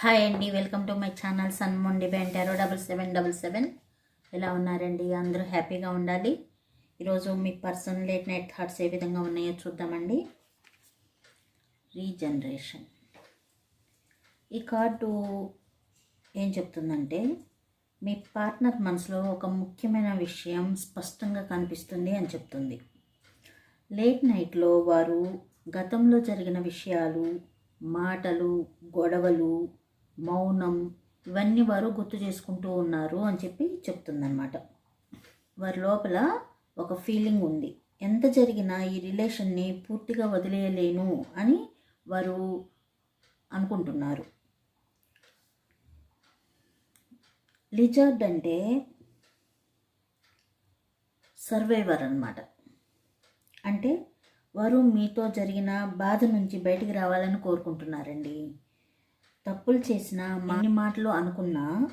Hi అండి welcome to my channel సన్ మొండి బెంటారో డబల్ సెవెన్ డబల్ సెవెన్. ఎలా ఉన్నారండి? అందరూ హ్యాపీగా ఉండాలి. ఈరోజు మీ పర్సన్ లేట్ నైట్ థాట్స్ ఏ విధంగా ఉన్నాయో చూద్దామండి. రీజనరేషన్. ఈ కార్డు ఏం చెప్తుందంటే మీ పార్ట్నర్ మనసులో ఒక ముఖ్యమైన విషయం స్పష్టంగా కనిపిస్తుంది అని చెప్తుంది. లేట్ నైట్లో వారు గతంలో జరిగిన విషయాలు మాటలు గొడవలు మౌనం ఇవన్నీ వారు గుర్తు చేసుకుంటూ ఉన్నారు అని చెప్పి చెప్తుందనమాట వారి లోపల ఒక ఫీలింగ్ ఉంది. ఎంత జరిగినా ఈ రిలేషన్ని పూర్తిగా వదిలేయలేను అని వారు అనుకుంటున్నారు. లిజార్డ్ అంటే సర్వైవర్ అనమాట అంటే వారు మీతో జరిగిన బాధ నుంచి బయటికి రావాలని కోరుకుంటున్నారండి. తప్పులు చేసిన మాని మాటలు అనుకున్నా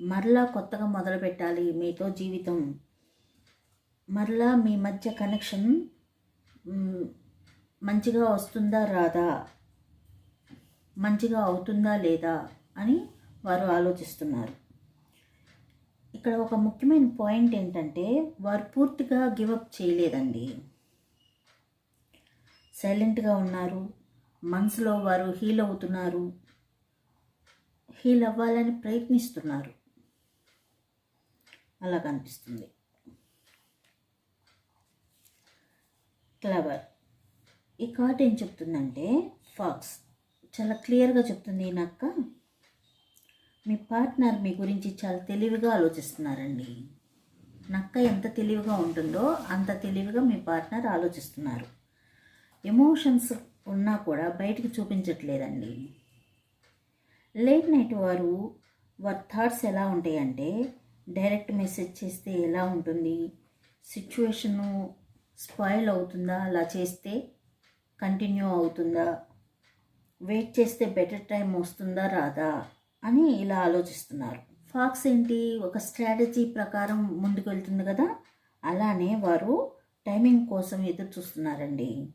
మరలా కొత్తగా మొదలు పెట్టాలి మీతో జీవితం. మరలా మీ మధ్య కనెక్షన్ మంచిగా వస్తుందా రాదా? మంచిగా అవుతుందా లేదా? అని వారు ఆలోచిస్తున్నారు. ఇక్కడ ఒక ముఖ్యమైన పాయింట్ ఏంటంటే వారు పూర్తిగా గివప్ చేయలేదండి. సైలెంట్గా ఉన్నారు. మనసులో వారు హీల్ అవుతున్నారు. హీల్ అవ్వాలని ప్రయత్నిస్తున్నారు. అలా కనిపిస్తుంది. క్లవర్. ఈ కార్డ్ ఏం చెప్తుందంటే ఫాక్స్. చాలా క్లియర్గా చెప్తుంది ఈ నక్క మీ పార్ట్నర్ మీ గురించి చాలా తెలివిగా ఆలోచిస్తున్నారండి. నక్క ఎంత తెలివిగా ఉంటుందో అంత తెలివిగా మీ పార్ట్నర్ ఆలోచిస్తున్నారు. ఎమోషన్స్ ఉన్నా కూడా బయటికి చూపించట్లేదండి. లేట్ నైట్ వారు వారి థాట్స్ ఎలా ఉంటాయంటే డైరెక్ట్ మెసేజ్ చేస్తే ఎలా ఉంటుంది? సిచ్యువేషను స్పాయిల్ అవుతుందా? అలా చేస్తే కంటిన్యూ అవుతుందా? వెయిట్ చేస్తే బెటర్ టైం వస్తుందా? రాదా? అని ఇలా ఆలోచిస్తున్నారు. ఫాక్స్ ఏంటి? ఒక స్ట్రాటజీ ప్రకారం ముందుకు వెళ్తుంది కదా? అలానే వారు టైమింగ్ కోసం ఎదురు చూస్తున్నారండి.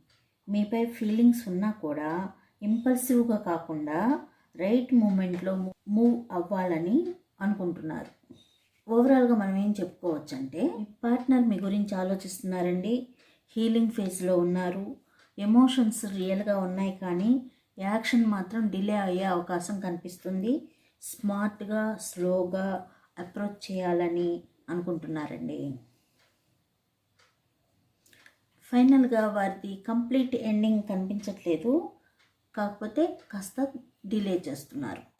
మీపై ఫీలింగ్స్ ఉన్నా కూడా ఇంపల్సివ్గా కాకుండా రైట్ మూమెంట్లో మూవ్ అవ్వాలని అనుకుంటున్నారు. ఓవరాల్గా మనం ఏం చెప్పుకోవచ్చు అంటే పార్ట్నర్ మీ గురించి ఆలోచిస్తున్నారండి హీలింగ్ ఫేజ్లో ఉన్నారు ఎమోషన్స్ రియల్గా ఉన్నాయి కానీ యాక్షన్ మాత్రం డిలే అయ్యే అవకాశం కనిపిస్తుంది స్మార్ట్గా స్లోగా అప్రోచ్ చేయాలని అనుకుంటున్నారండి. ఫైనల్గా వారిది కంప్లీట్ ఎండింగ్ కనిపించట్లేదు. కాకపోతే కాస్త డిలే చేస్తున్నారు.